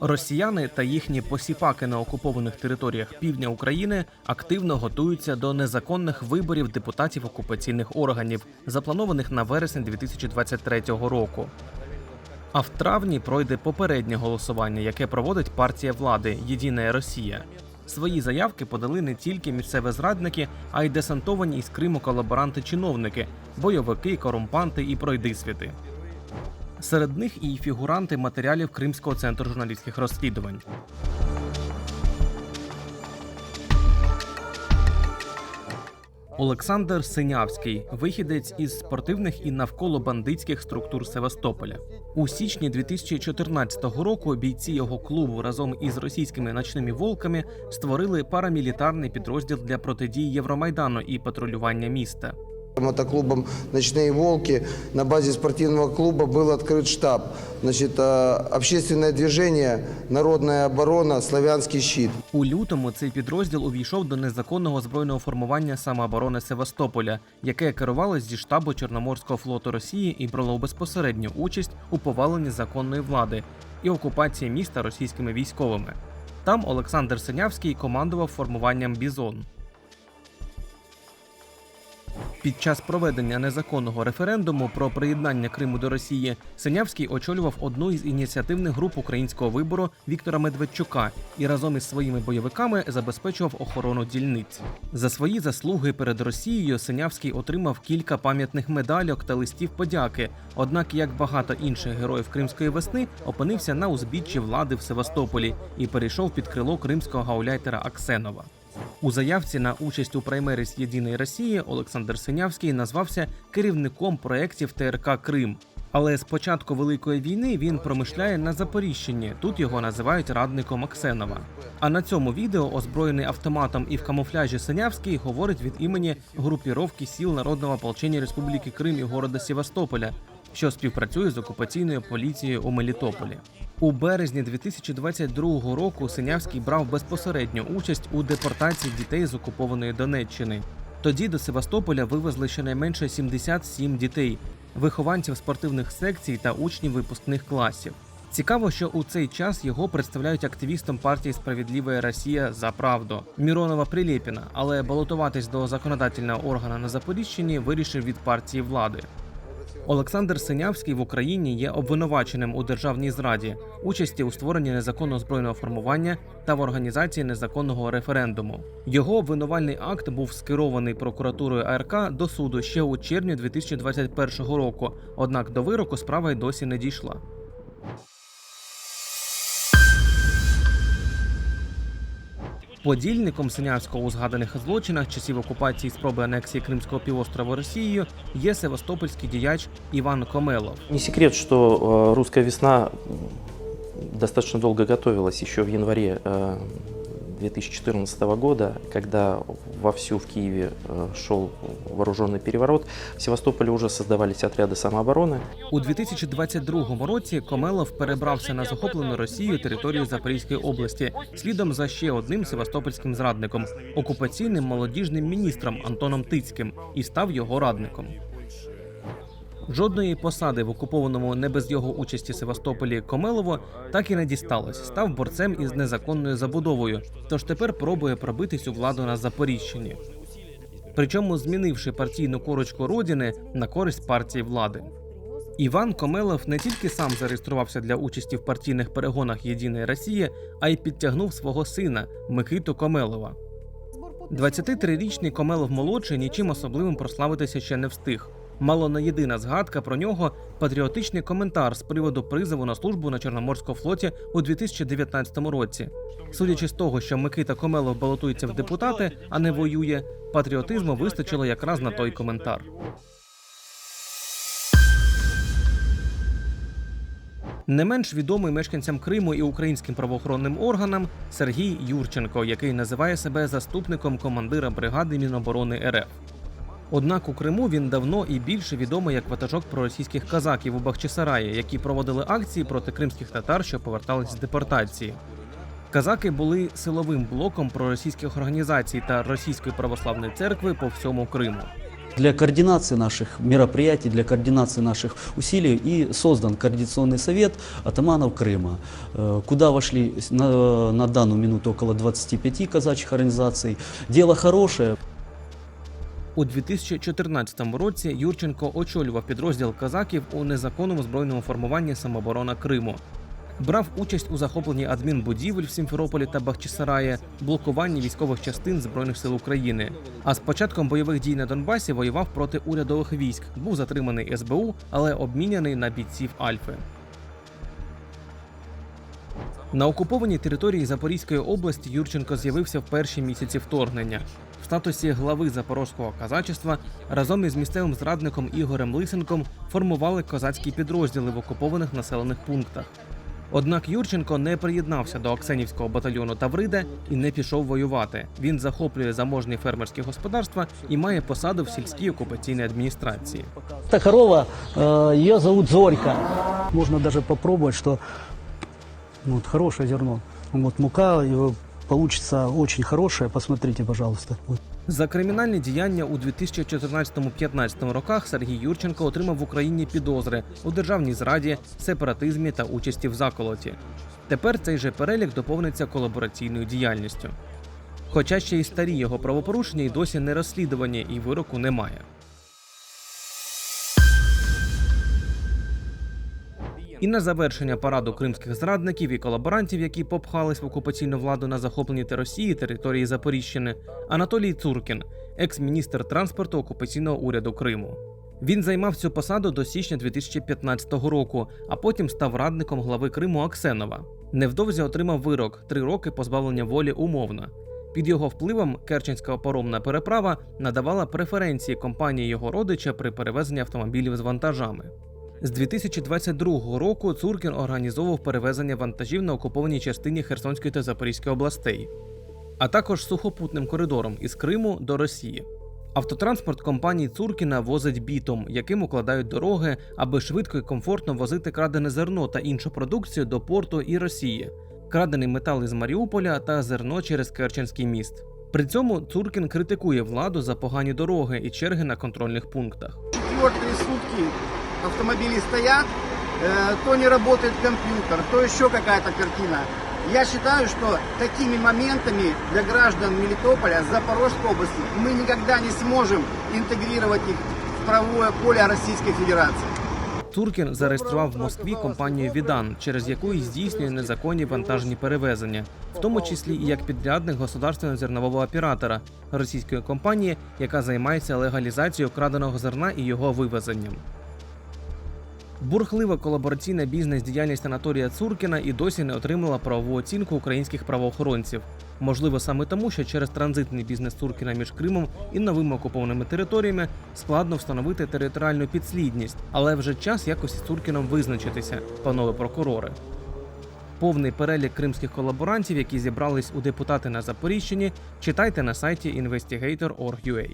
Росіяни та їхні посіпаки на окупованих територіях півдня України активно готуються до незаконних виборів депутатів окупаційних органів, запланованих на вересень 2023 року. А в травні пройде попереднє голосування, яке проводить партія влади Єдина Росія. Свої заявки подали не тільки місцеві зрадники, а й десантовані із Криму колаборанти-чиновники, бойовики, корумпанти і пройдисвіти. Серед них і фігуранти матеріалів Кримського центру журналістських розслідувань. Олександр Синявський, вихідець із спортивних і навколо бандитських структур Севастополя. У січні 2014 року бійці його клубу разом із російськими ночними волками створили парамілітарний підрозділ для протидії Євромайдану і патрулювання міста. Мотоклубом «Ночные волки» на базе спортивного клуба был открыт штаб. Значит, э, общественное движение «Народная оборона. Славянский щит». У лютому цей підрозділ увійшов до незаконного збройного формування самооборони Севастополя, яке керувалось зі штабу Чорноморського флоту Росії і брало безпосередню участь у поваленні законної влади і окупації міста російськими військовими. Там Олександр Синявський командував формуванням Бізон. Під час проведення незаконного референдуму про приєднання Криму до Росії Синявський очолював одну із ініціативних груп українського вибору Віктора Медведчука і разом із своїми бойовиками забезпечував охорону дільниць. За свої заслуги перед Росією Синявський отримав кілька пам'ятних медальок та листів подяки. Однак, як багато інших героїв Кримської весни, опинився на узбіччі влади в Севастополі і перейшов під крило кримського гауляйтера Аксенова. У заявці на участь у праймеріс Єдиної Росії Олександр Синявський назвався керівником проєктів ТРК Крим. Але з початку Великої війни він промишляє на Запоріжчині. Тут його називають радником Аксенова. А на цьому відео, озброєний автоматом і в камуфляжі Синявський, говорить від імені групіровки сіл Народного ополчення Республіки Крим і города Севастополя, що співпрацює з окупаційною поліцією у Мелітополі. У березні 2022 року Синявський брав безпосередню участь у депортації дітей з окупованої Донеччини. Тоді до Севастополя вивезли щонайменше 77 дітей, вихованців спортивних секцій та учнів випускних класів. Цікаво, що у цей час його представляють активістом партії Справедлива Росія за правду Міронова Прилєпіна, але балотуватись до законодательного органу на Запоріжчині вирішив від партії влади. Олександр Синявський в Україні є обвинуваченим у державній зраді, участі у створенні незаконного збройного формування та в організації незаконного референдуму. Його обвинувальний акт був скерований прокуратурою АРК до суду ще у червні 2021 року. Однак до вироку справа й досі не дійшла. Подільником Синявського у згаданих злочинах часів окупації спроби анексії Кримського півострова Росією є севастопольський діяч Іван Комелов. Не секрет, що руська весна достатньо достаточно готувалася ще в январе э, 2014 года, когда вовсю в Киеве э, шел вооруженный переворот. В Севастополе уже создавались отряды самообороны. У 2022 році Комелов перебрався на захоплену Росією територію Запорізької області слідом за ще одним севастопольським зрадником окупаційним молодіжним міністром Антоном Тицьким і став його радником. Жодної посади в окупованому не без його участі Севастополі Комелово так і не дісталось. Став борцем із незаконною забудовою. Тож тепер пробує пробитись у владу на Запоріжчині. Причому змінивши партійну корочку родини на користь партії влади. Іван Комелов не тільки сам зареєструвався для участі в партійних перегонах Єдиної Росії, а й підтягнув свого сина Микиту Комелова. 23-річний Комелов молодший нічим особливим прославитися ще не встиг. Мало не єдина згадка про нього патріотичний коментар з приводу призову на службу на Чорноморському флоті у 2019 році. Судячи з того, що Микита Комелов балотується в депутати, а не воює, патріотизму вистачило якраз на той коментар. Не менш відомий мешканцям Криму і українським правоохоронним органам Сергій Юрченко, який називає себе заступником командира бригади Міноборони РФ. Однак у Криму він давно і більше відомий як ватажок проросійських казаків у Бахчисараї, які проводили акції проти кримських татар, що повертались з депортації. Казаки були силовим блоком проросійських організацій та російської православної церкви по всьому Криму. Для координации наших мероприятий, для координации наших усилий и создан Координационный совет атаманов Крыма, э, куда вошли на, на данную минуту около 25 казачьих организаций. Дело хорошее, У 2014 році Юрченко очолював підрозділ казаків у незаконному збройному формуванні самооборона Криму. Брав участь у захопленні адмінбудівель в Сімферополі та Бахчисараї, блокуванні військових частин Збройних сил України. А з початком бойових дій на Донбасі воював проти урядових військ, був затриманий СБУ, але обміняний на бійців Альфи. На окупованій території Запорізької області Юрченко з'явився в перші місяці вторгнення. Статусі глави запорозького казачества разом із місцевим зрадником Ігорем Лисенком формували козацькі підрозділи в окупованих населених пунктах. Однак Юрченко не приєднався до Оксенівського батальйону Таврида і не пішов воювати. Він захоплює заможні фермерські господарства і має посаду в сільській окупаційній адміністрації. Эта корова, э, ее зовут Зорька. Можно даже попробовать, что ну, вот, хорошее зерно. Вот мука его получится очень хорошая. Посмотрите, пожалуйста. За кримінальні діяння у 2014-15 роках Сергій Юрченко отримав в Україні підозри у державній зраді, сепаратизмі та участі в заколоті. Тепер цей же перелік доповниться колабораційною діяльністю. Хоча ще й старі його правопорушення й досі не розслідувані і вироку немає. І на завершення параду кримських зрадників і колаборантів, які попхались в окупаційну владу на захопленій та Росії території Запоріжжяни, Анатолій Цуркін, екс-міністр транспорту окупаційного уряду Криму. Він займав цю посаду до січня 2015 року, а потім став радником глави Криму Аксенова. Невдовзі отримав вирок три роки позбавлення волі умовно. Під його впливом Керченська паромна переправа надавала преференції компанії його родича при перевезенні автомобілів з вантажами. З 2022 року Цуркін організовував перевезення вантажів на окупованій частині Херсонської та Запорізької областей, а також сухопутним коридором із Криму до Росії. Автотранспорт компанії Цуркіна возить бітом, яким укладають дороги, аби швидко і комфортно возити крадене зерно та іншу продукцію до порту і Росії, крадений метал із Маріуполя та зерно через Керченський міст. При цьому Цуркін критикує владу за погані дороги і черги на контрольних пунктах. четвертые сутки автомобили стоят, э, то не работает компьютер, то еще какая-то картина. Я считаю, что такими моментами для граждан Мелитополя, Запорожской области мы никогда не сможем интегрировать их в правовое поле Российской Федерации. Цуркін зареєстрував в Москві компанію Відан, через яку й здійснює незаконні вантажні перевезення, в тому числі і як підрядник государственного зернового оператора російської компанії, яка займається легалізацією краденого зерна і його вивезенням. Бурхлива колабораційна бізнес-діяльність Анатолія Цуркіна і досі не отримала правову оцінку українських правоохоронців. Можливо, саме тому, що через транзитний бізнес Цуркіна між Кримом і новими окупованими територіями складно встановити територіальну підслідність, але вже час якось Цуркіном визначитися, панове прокурори. Повний перелік кримських колаборантів, які зібрались у депутати на Запоріжчині, читайте на сайті investigator.org.ua.